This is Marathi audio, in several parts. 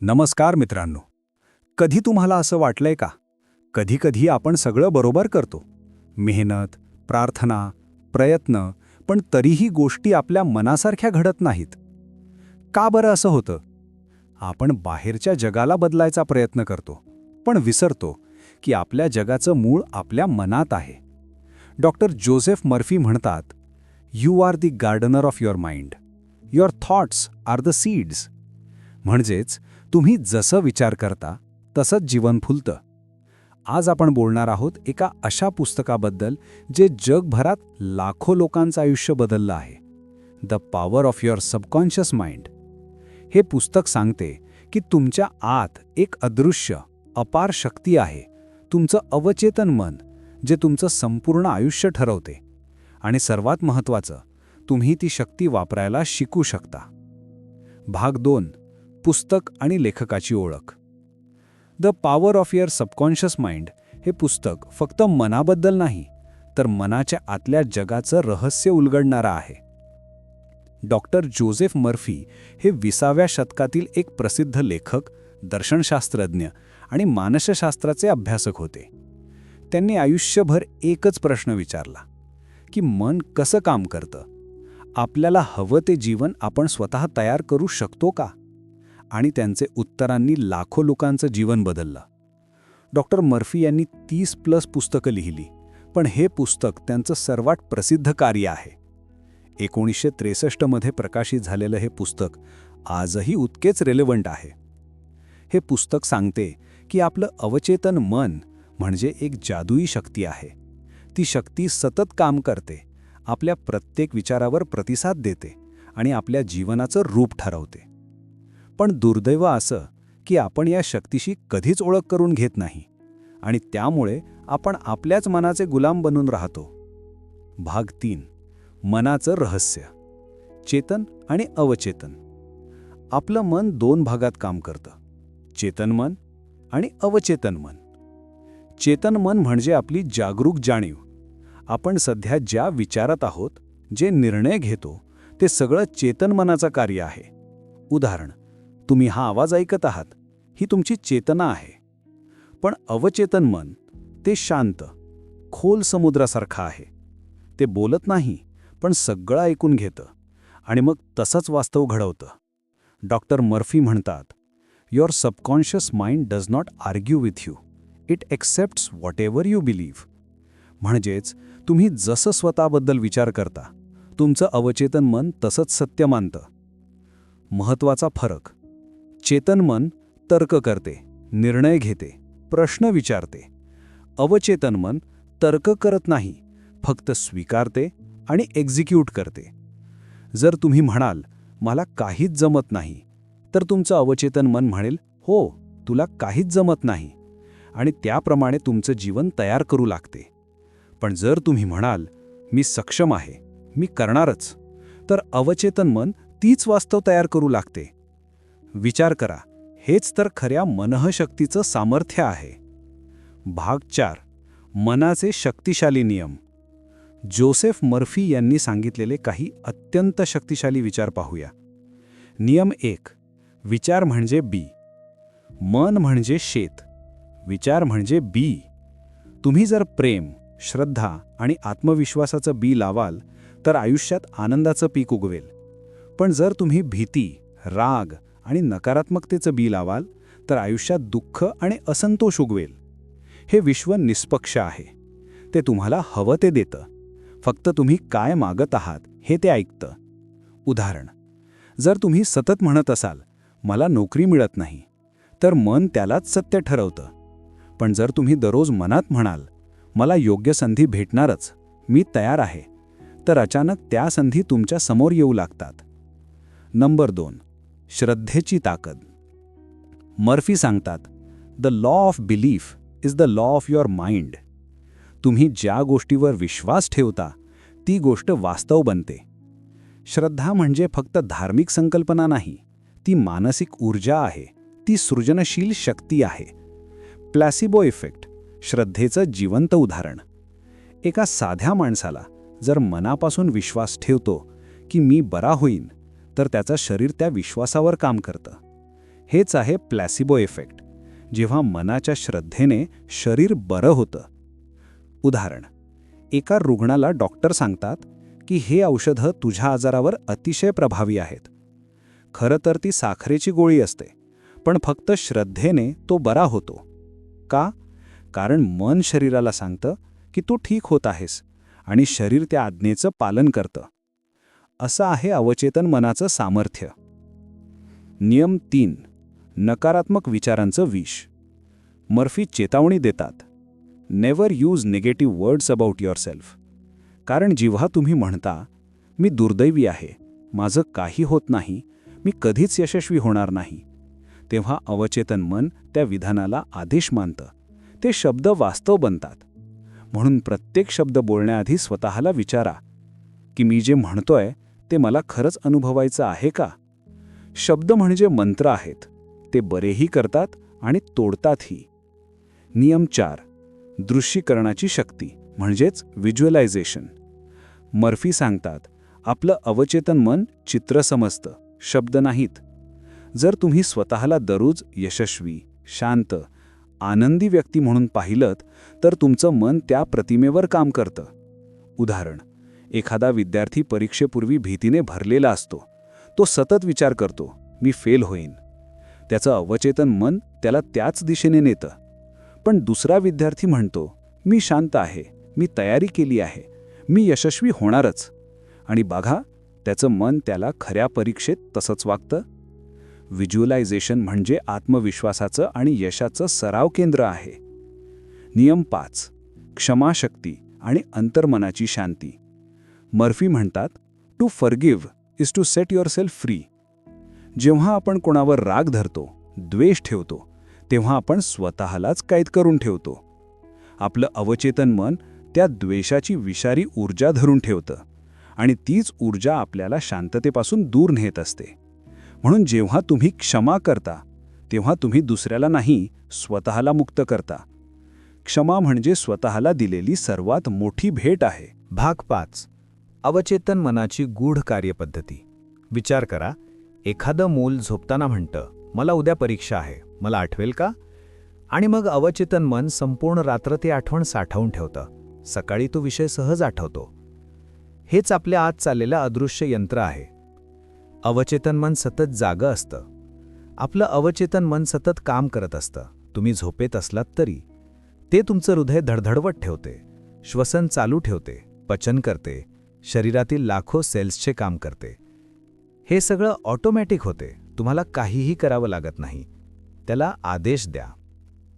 नमस्कार मित्रांनो. कधी तुम्हाला असं वाटलंय का? कधी कधी आपण सगळं बरोबर करतो. मेहनत प्रार्थना प्रयत्न पण तरीही गोष्टी आपल्या मनासारख्या घडत नाहीत. का बरं असं होतं? आपण बाहेरच्या जगाला बदलायचा प्रयत्न करतो पण विसरतो की आपल्या जगाचं मूळ आपल्या मनात आहे. डॉक्टर जोसेफ मर्फी म्हणतात you are the gardener of your mind your thoughts are the seeds म्हणजेच तुम्ही जसं विचार करता तसंच जीवन फुलतं. आज आपण बोलणार आहोत एका अशा पुस्तकाबद्दल जे जगभरात लाखो लोकांचं आयुष्य बदललं आहे. The power of your subconscious mind हे पुस्तक सांगते की तुमच्या आत एक अदृश्य अपार शक्ती आहे. तुमचं अवचेतन मन जे तुमचं संपूर्ण आयुष्य ठरवते. आणि सर्वात महत्त्वाचं तुम्ही ती शक्ती वापरायला शिकू शकता. भाग दोन. पुस्तक आणि लेखकाची ओळख. The power of your subconscious mind हे पुस्तक फक्त मनाबद्दल नाही तर मनाच्या आतल्या जगाचं रहस्य उलगडणारं आहे. डॉक्टर जोसेफ मर्फी हे विसाव्या शतकातील एक प्रसिद्ध लेखक दर्शनशास्त्रज्ञ आणि मानसशास्त्राचे अभ्यासक होते. त्यांनी आयुष्यभर एकच प्रश्न विचारला की मन कसं काम करतं? आपल्याला हवं ते जीवन आपण स्वतः तयार करू शकतो का? आणि त्यांचे उत्तरांनी लाखो लोकांचं जीवन बदललं. डॉक्टर मर्फी यांनी तीस प्लस पुस्तकं लिहिली पण हे पुस्तक त्यांचं सर्वात प्रसिद्ध कार्य आहे. एकोणीसशे त्रेसष्टमध्ये प्रकाशित झालेलं हे पुस्तक आजही उतकेच रेलेवंट आहे. हे पुस्तक सांगते की आपलं अवचेतन मन म्हणजे एक जादुई शक्ती आहे. ती शक्ती सतत काम करते आपल्या प्रत्येक विचारावर प्रतिसाद देते आणि आपल्या जीवनाचं रूप ठरवते. पण दुर्दैव असं की आपण या शक्तीशी कधीच ओळख करून घेत नाही आणि त्यामुळे आपण आपल्याच मनाचे गुलाम बनून राहतो. भाग तीन. मनाचं रहस्य. चेतन आणि अवचेतन. आपलं मन दोन भागात काम करतं. चेतन मन आणि अवचेतन मन. चेतन मन म्हणजे आपली जागरूक जाणीव. आपण सध्या ज्या विचारत आहोत जे निर्णय घेतो ते सगळं चेतन मनाचं कार्य आहे. उदाहरण तुम्ही हा आवाज ऐकत आहात ही तुमची चेतना आहे. पण अवचेतन मन ते शांत खोल समुद्रासारखं आहे. ते बोलत नाही पण सगळं ऐकून घेतं आणि मग तसंच वास्तव घडवतं. डॉक्टर मर्फी म्हणतात your subconscious mind does not argue with you it accepts whatever you believe म्हणजेच तुम्ही जसं स्वतःबद्दल विचार करता तुमचं अवचेतन मन तसंच सत्य मानतं. महत्त्वाचा फरक चेतन मन तर्क करते निर्णय घेते प्रश्न विचारते. अवचेतन मन तर्क करत नाही फक्त स्वीकारते आणि एक्झिक्यूट करते. जर तुम्ही म्हणाल मला काहीच जमत नाही तर तुमचं अवचेतन मन म्हणेल हो तुला काहीच जमत नाही. आणि त्याप्रमाणे तुमचं जीवन तयार करू लागते. पण जर तुम्ही म्हणाल मी सक्षम आहे मी करणारच तर अवचेतन मन तीच वास्तव तयार करू लागते. विचार करा. हेच तर खऱ्या मनःशक्तीचं सामर्थ्य आहे. भाग चार. मनाचे शक्तिशाली नियम. जोसेफ मर्फी यांनी सांगितलेले काही अत्यंत शक्तिशाली विचार पाहूया. नियम एक. विचार म्हणजे बी. मन म्हणजे शेत. विचार म्हणजे बी. तुम्ही जर प्रेम श्रद्धा आणि आत्मविश्वासाचं बी लावाल तर आयुष्यात आनंदाचं पीक उगवेल. पण जर तुम्ही भीती राग आणि नकारात्मकतेचं बी लावाल तर आयुष्यात दुःख आणि असंतोष उगवेल. हे विश्व निष्पक्ष आहे. ते तुम्हाला हवं ते देतं. फक्त तुम्ही काय मागत आहात हे ते ऐकतं. उदाहरण जर तुम्ही सतत म्हणत असाल मला नोकरी मिळत नाही तर मन त्यालाच सत्य ठरवतं. पण जर तुम्ही दररोज मनात म्हणाल मला योग्य संधी भेटणारच मी तयार आहे तर अचानक त्या संधी तुमच्यासमोर येऊ लागतात. नंबर दोन श्रद्धेची ताकद. मर्फी सांगतात the law of belief is the law of your mind तुम्ही ज्या गोष्टीवर विश्वास ठेवता ती गोष्ट वास्तव बनते. श्रद्धा म्हणजे फक्त धार्मिक संकल्पना नाही ती मानसिक ऊर्जा आहे ती सृजनशील शक्ती आहे. प्लॅसिबो इफेक्ट श्रद्धेचं जिवंत उदाहरण. एका साध्या माणसाला जर मनापासून विश्वास ठेवतो की मी बरा होईन तर त्याचं शरीर त्या विश्वासावर काम करतं. हेच आहे प्लॅसिबो इफेक्ट जेव्हा मनाच्या श्रद्धेने शरीर बरं होतं. उदाहरण एका रुग्णाला डॉक्टर सांगतात की हे औषधं तुझ्या आजारावर अतिशय प्रभावी आहेत. खरं तर ती साखरेची गोळी असते पण फक्त श्रद्धेने तो बरा होतो. का? कारण मन शरीराला सांगतं की तू ठीक होत आहेस आणि शरीर त्या आज्ञेचं पालन करतं. असं आहे अवचेतन मनाचं सामर्थ्य. नियम तीन. नकारात्मक विचारांचं विष. मर्फी चेतावणी देतात. Never use negative words about yourself कारण जेव्हा तुम्ही म्हणता मी दुर्दैवी आहे माझं काही होत नाही मी कधीच यशस्वी होणार नाही तेव्हा अवचेतन मन त्या विधानाला आदेश मानतं. ते शब्द वास्तव बनतात. म्हणून प्रत्येक शब्द बोलण्याआधी स्वतःला विचारा की मी जे म्हणतोय ते मला खरंच अनुभवायचं आहे का? शब्द म्हणजे मंत्र आहेत. ते बरेही करतात आणि तोडतातही. नियम चार. दृश्यीकरणाची शक्ती म्हणजेच व्हिज्युअलायझेशन. मर्फी सांगतात आपलं अवचेतन मन चित्र समजतं शब्द नाहीत. जर तुम्ही स्वतःला दररोज यशस्वी शांत आनंदी व्यक्ती म्हणून पाहिलं तर तुमचं मन त्या प्रतिमेवर काम करतं. उदाहरण एखादा विद्यार्थी परीक्षेपूर्वी भीतीने भरलेला असतो. तो सतत विचार करतो मी फेल होईन. त्याचं अवचेतन मन त्याला त्याच दिशेने नेतं. पण दुसरा विद्यार्थी म्हणतो मी शांत आहे मी तयारी केली आहे मी यशस्वी होणारच. आणि बघा त्याचं मन त्याला खऱ्या परीक्षेत तसंच वागतं. व्हिज्युअलायझेशन म्हणजे आत्मविश्वासाचं आणि यशाचं सराव केंद्र आहे. नियम पाच क्षमाशक्ती आणि अंतर्मनाची शांती. मर्फी म्हणतात to forgive is to set yourself free जेव्हा आपण कोणावर राग धरतो द्वेष ठेवतो तेव्हा आपण स्वतःलाच कैद करून ठेवतो. आपलं अवचेतन मन त्या द्वेषाची विषारी ऊर्जा धरून ठेवतं आणि तीच ऊर्जा आपल्याला शांततेपासून दूर नेत असते. म्हणून जेव्हा तुम्ही क्षमा करता तेव्हा तुम्ही दुसऱ्याला नाही स्वतःला मुक्त करता. क्षमा म्हणजे स्वतःला दिलेली सर्वात मोठी भेट आहे. भाग पाच. अवचेतन मनाची गूढ कार्यपद्धती. विचार करा एखादं मूल झोपताना म्हणतं मला उद्या परीक्षा आहे मला आठवेल का? आणि मग अवचेतन मन संपूर्ण रात्र ते आठवण साठवून ठेवतं. सकाळी तो विषय सहज आठवतो. हेच आपल्या आत चाललेलं अदृश्य यंत्र आहे. अवचेतन मन सतत जागं असतं. आपलं अवचेतन मन सतत काम करत असतं. तुम्ही झोपेत असलात तरी. ते तुमचं हृदय धडधडवत ठेवते. श्वसन चालू ठेवते. पचन करते. शरीरातील लाखो सेल्सचे काम करते. हे सगळं ऑटोमॅटिक होते. तुम्हाला काहीही करावं लागत नाही. त्याला आदेश द्या.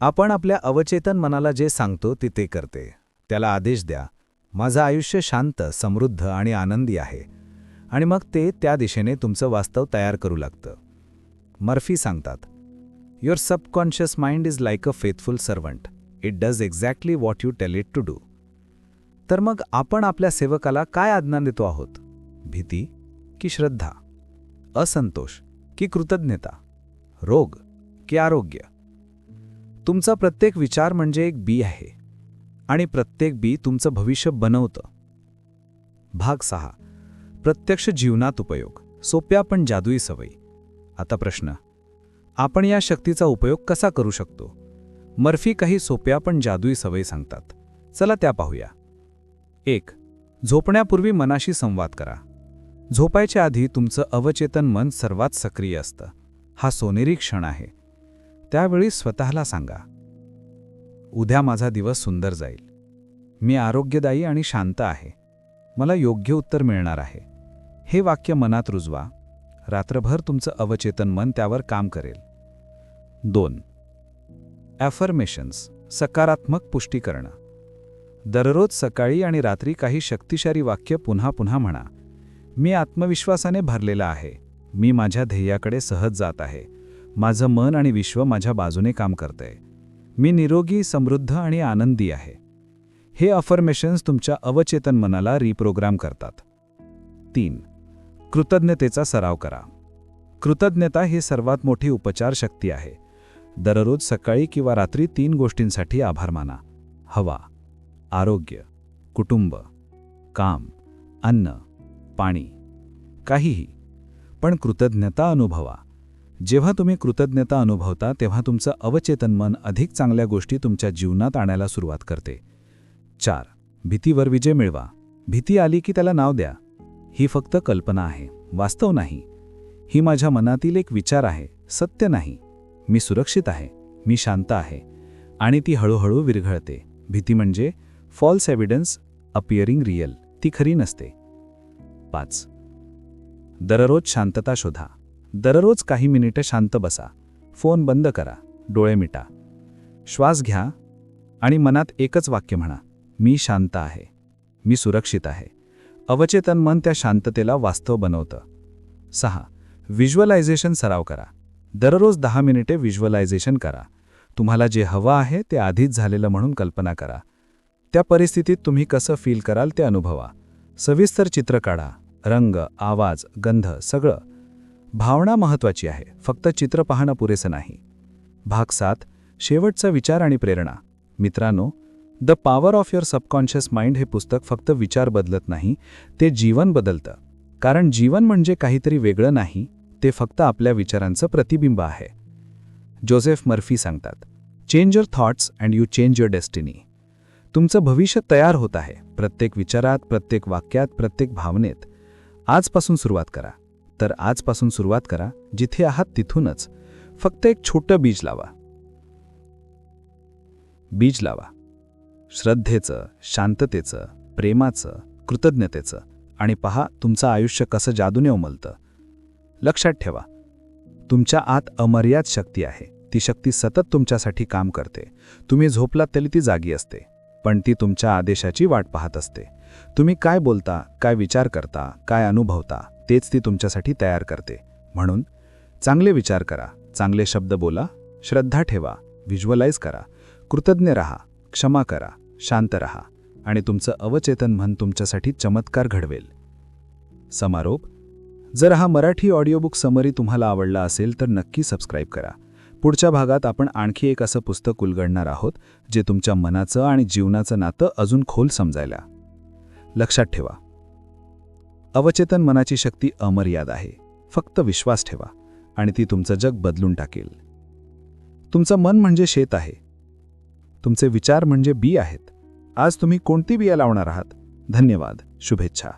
आपण आपल्या अवचेतन मनाला जे सांगतो ते ते करते. त्याला आदेश द्या. माझं आयुष्य शांत समृद्ध आणि आनंदी आहे. आणि मग ते त्या दिशेने तुमचं वास्तव तयार करू लागतं. मर्फी सांगतात your subconscious mind is like a faithful servant it does exactly what you tell it to do तर मग आपण आपल्या सेवकाला काय आज्ञा देतो आहोत? भीती की श्रद्धा? असंतोष की कृतज्ञता? रोग की आरोग्य? तुमचा प्रत्येक विचार म्हणजे एक बी आहे आणि प्रत्येक बी तुमचं भविष्य बनवतं. भाग सहा. प्रत्यक्ष जीवनात उपयोग. सोप्या पण जादुई सवयी. आता प्रश्न. आपण या शक्तीचा उपयोग कसा करू शकतो? मर्फी काही सोप्या पण जादुई सवयी सांगतात. चला त्या पाहूया. एक झोपण्यापूर्वी मनाशी संवाद करा. झोपायच्या आधी तुमचं अवचेतन मन सर्वात सक्रिय असतं. हा सोनेरी क्षण आहे. त्यावेळी स्वतःला सांगा. उद्या माझा दिवस सुंदर जाईल. मी आरोग्यदायी आणि शांत आहे. मला योग्य उत्तर मिळणार आहे. हे वाक्य मनात रुजवा. रात्रभर तुमचं अवचेतन मन त्यावर काम करेल. दोन ॲफर्मेशन्स सकारात्मक पुष्टी करणं. दररोज सकाळी आणि रात्री काही शक्तिशाली वाक्य पुन्हा पुन्हा म्हणा. मी आत्मविश्वासाने भरलेला आहे. मी माझ्या ध्येयाकडे सहज जात आहे. माझं मन आणि विश्व माझ्या बाजूने काम करतंय मी निरोगी समृद्ध आणि आनंदी आहे. हे अफर्मेशन्स तुमच्या अवचेतन मनाला रिप्रोग्राम करतात. तीन. कृतज्ञतेचा सराव करा. कृतज्ञता ही सर्वात मोठी उपचार शक्ती आहे. दररोज सकाळी किंवा रात्री तीन गोष्टींसाठी आभार माना. हवा. आरोग्य कुटुंब काम अन्न पाणी काहीही. पण कृतज्ञता अनुभवा. जेव्हा तुम्ही कृतज्ञता अनुभवता तेव्हा तुमचं अवचेतन मन अधिक चांगल्या गोष्टी तुमच्या जीवनात आणायला सुरुवात करते. चार. भीतीवर विजय मिळवा. भीती आली की त्याला नाव द्या. ही फक्त कल्पना आहे. वास्तव नाही. ही माझ्या मनातील एक विचार आहे. सत्य नाही. मी सुरक्षित आहे. मी शांत आहे. आणि ती हळूहळू विरघळते. भीती म्हणजे फॉल्स एव्हिडन्स अपिअरिंग रिअल ती खरी नसते. पाच. दररोज शांतता शोधा. दररोज काही मिनिटं शांत बसा. फोन बंद करा. डोळे मिटा. श्वास घ्या आणि मनात एकच वाक्य म्हणा. मी शांत आहे. मी सुरक्षित आहे. अवचेतन मन त्या शांततेला वास्तव बनवतं. सहा. व्हिज्युअलायझेशन सराव करा. दररोज दहा मिनिटे व्हिज्युअलायझेशन करा. तुम्हाला जे हवं आहे ते आधीच झालेलं म्हणून कल्पना करा. त्या परिस्थितीत तुम्ही कसं फील कराल ते अनुभवा. सविस्तर चित्र काढा. रंग आवाज गंध सगळं. भावना महत्वाची आहे. फक्त चित्र पाहणं पुरेसं नाही. भाग सात. शेवटचा विचार आणि प्रेरणा. मित्रांनो the power of your subconscious mind हे पुस्तक फक्त विचार बदलत नाही ते जीवन बदलतं. कारण जीवन म्हणजे काहीतरी वेगळं नाही ते फक्त आपल्या विचारांचं प्रतिबिंब आहे. जोसेफ मर्फी सांगतात change your thoughts and you change your destiny तुमचं भविष्य तयार होत आहे. प्रत्येक विचारात प्रत्येक वाक्यात प्रत्येक भावनेत आजपासून सुरुवात करा. तर आजपासून सुरुवात करा जिथे आहात तिथूनच. फक्त एक छोटं बीज लावा. बीज लावा. श्रद्धेचं शांततेचं प्रेमाचं कृतज्ञतेचं आणि पहा तुमचं आयुष्य कसं जादूने उमलतं. लक्षात ठेवा. तुमच्या आत अमर्याद शक्ती आहे. ती शक्ती सतत तुमच्यासाठी काम करते. तुम्ही झोपलात तरी ती जागी असते. पण ती तुमच्या आदेशाची वाट पाहत असते. तुम्ही काय बोलता काय विचार करता काय अनुभवता तेच ती तुमच्यासाठी तयार करते. म्हणून चांगले विचार करा चांगले शब्द बोला श्रद्धा ठेवा व्हिज्युअलाइज करा कृतज्ञ रहा क्षमा करा शांत रहा आणि तुमचं अवचेतन मन तुमच्यासाठी चमत्कार घडवेल. समारोप? जर हा मराठी ऑडिओबुक समरी तुम्हाला आवडला असेल तर नक्की सबस्क्राईब करा. पुढच्या भागात आपण आणखी एक असं पुस्तक उलगडणार आहोत जे तुमच्या मनाचं आणि जीवनाचं नातं अजून खोल समजायला. लक्षात ठेवा. अवचेतन मनाची शक्ती अमर्याद आहे. फक्त विश्वास ठेवा आणि ती तुमचं जग बदलून टाकेल. तुमचं मन म्हणजे शेत आहे. तुमचे विचार म्हणजे बी आहेत. आज तुम्ही कोणती बिया लावणार आहात? धन्यवाद. शुभेच्छा.